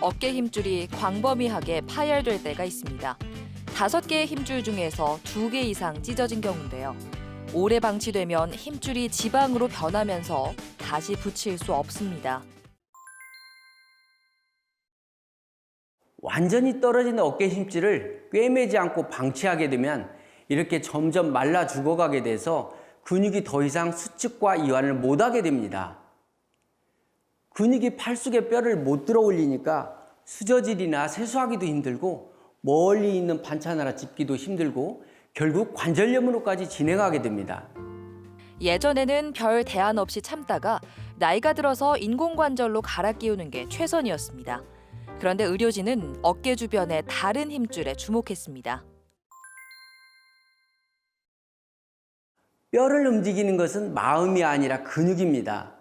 어깨 힘줄이 광범위하게 파열될 때가 있습니다. 다섯 개의 힘줄 중에서 두 개 이상 찢어진 경우인데요. 오래 방치되면 힘줄이 지방으로 변하면서 다시 붙일 수 없습니다. 완전히 떨어진 어깨 힘줄을 꿰매지 않고 방치하게 되면 이렇게 점점 말라 죽어가게 돼서 근육이 더 이상 수축과 이완을 못하게 됩니다. 근육이 팔 속에 뼈를 못 들어 올리니까 수저질이나 세수하기도 힘들고 멀리 있는 반찬 하나 짚기도 힘들고 결국 관절염으로까지 진행하게 됩니다. 예전에는 별 대안 없이 참다가 나이가 들어서 인공관절로 갈아 끼우는 게 최선이었습니다. 그런데 의료진은 어깨 주변의 다른 힘줄에 주목했습니다. 뼈를 움직이는 것은 마음이 아니라 근육입니다.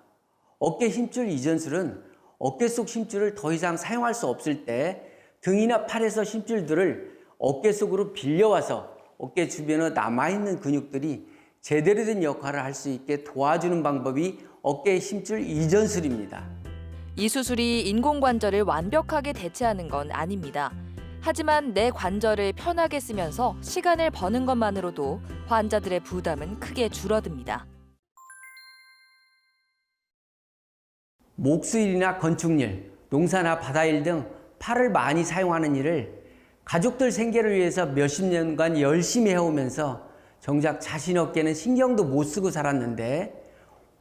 어깨 힘줄 이전술은 어깨 속 힘줄을 더 이상 사용할 수 없을 때 등이나 팔에서 힘줄들을 어깨 속으로 빌려와서 어깨 주변에 남아있는 근육들이 제대로 된 역할을 할 수 있게 도와주는 방법이 어깨 힘줄 이전술입니다. 이 수술이 인공관절을 완벽하게 대체하는 건 아닙니다. 하지만 내 관절을 편하게 쓰면서 시간을 버는 것만으로도 환자들의 부담은 크게 줄어듭니다. 목수일이나 건축일, 농사나 바다일 등 팔을 많이 사용하는 일을 가족들 생계를 위해서 몇십 년간 열심히 해오면서 정작 자신 어깨는 신경도 못 쓰고 살았는데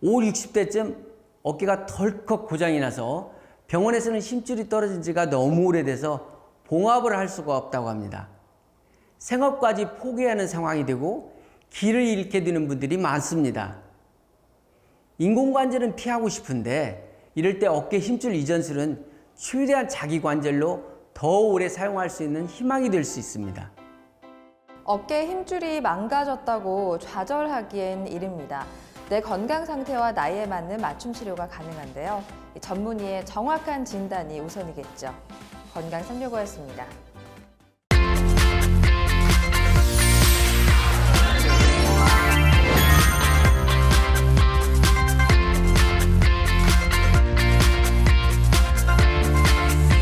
5, 60대쯤 어깨가 덜컥 고장이 나서 병원에서는 힘줄이 떨어진 지가 너무 오래돼서 봉합을 할 수가 없다고 합니다. 생업까지 포기하는 상황이 되고 길을 잃게 되는 분들이 많습니다. 인공관절은 피하고 싶은데 이럴 때 어깨 힘줄 이전술은 최대한 자기 관절로 더 오래 사용할 수 있는 희망이 될 수 있습니다. 어깨 힘줄이 망가졌다고 좌절하기엔 이릅니다. 내 건강 상태와 나이에 맞는 맞춤 치료가 가능한데요. 이 전문의의 정확한 진단이 우선이겠죠. 건강 365였습니다.